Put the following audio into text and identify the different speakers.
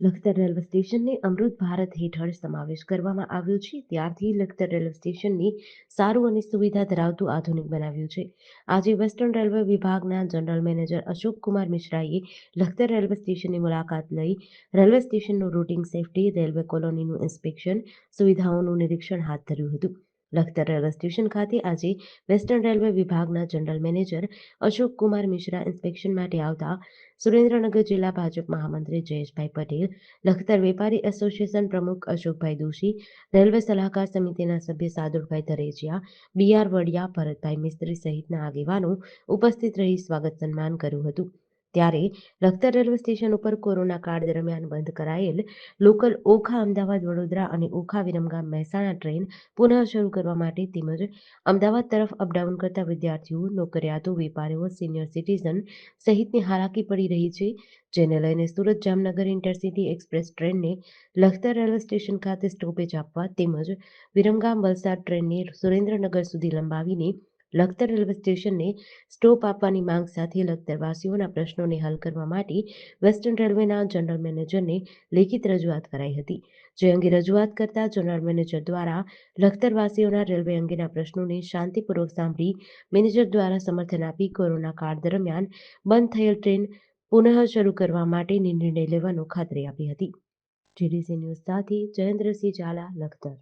Speaker 1: Lakhtar railway સ્ટેશનને અમૃત ભારત હેઠળ સમાવેશ કરવામાં આવ્યો છે. ત્યારથી લખતર રેલવે સ્ટેશનની સારું અને સુવિધા ધરાવતું આધુનિક બનાવ્યું છે. આજે વેસ્ટર્ન રેલવે વિભાગના જનરલ મેનેજર અશોક કુમાર મિશ્રાએ લખતર રેલવે સ્ટેશનની મુલાકાત લઈ રેલવે સ્ટેશનનું રૂટિંગ સેફટી, રેલવે કોલોનીનું ઇન્સ્પેક્શન, સુવિધાઓનું નિરીક્ષણ હાથ ધર્યું હતું. લખતર સ્ટેશન ખાતે આજે વેસ્ટર્ન રેલવે વિભાગના general manager Ashok Kumar Mishra inspection માટે આવતા સુરેન્દ્રનગર જિલ્લા ભાજપ મહામંત્રી જયેશભાઈ પટેલ, લખતર વેપારી એસોસિએશન પ્રમુખ અશોકભાઈ દોશી, રેલવે સલાહકાર સમિતિના સભ્ય સાદુરભાઈ ધરેજિયા બીઆર વડિયા, ભરતભાઈ મિસ્ત્રી સહિતના આગેવાનો ઉપસ્થિત રહી સ્વાગત સન્માન કર્યું હતું. ત્યારે લખતર રેલવે સ્ટેશન ઉપર કોરોના કાળ દરમિયાન બંધ કરાયેલ લોકલ ઓખા અમદાવાદ, વડોદરા અને ઓખા વિરમગામ મહેસાણા ટ્રેન પુનઃ શરૂ કરવા માટે તેમજ અમદાવાદ તરફ અપડાઉન કરતા વિદ્યાર્થીઓ, નોકરિયાતો, વેપારીઓ સિનિયર સિટીઝન સહિતની હાલાકી પડી રહી છે. જેને લઈને સુરત જામનગર ઇન્ટરસિટી એક્સપ્રેસ ટ્રેનને લખતર રેલવે સ્ટેશન ખાતે સ્ટોપેજ આપવા તેમજ વિરમગામ વલસાડ ટ્રેનને સુરેન્દ્રનગર સુધી લંબાવીને લખતર રેલવે સ્ટેશનને સ્ટોપ આપવાની માંગ સાથે લખતરવાસીઓના પ્રશ્નોને હલ કરવા માટે વેસ્ટર્ન રેલવેના જનરલ મેનેજરને લેખિત રજૂઆત કરાઈ હતી. જે અંગે રજૂઆત કરતા જનરલ મેનેજર દ્વારા લખતરવાસીઓના રેલવે અંગેના પ્રશ્નોને શાંતિપૂર્વક સાંભળી મેનેજર દ્વારા સમર્થન આપી કોરોના કાળ દરમિયાન બંધ થયેલ ટ્રેન પુનઃ શરૂ કરવા માટેની નિર્ણય લેવાનો ખાતરી આપી હતી. જીડીસી ન્યૂઝ સાથે જયેન્દ્રસિંહ ઝાલા, લખતર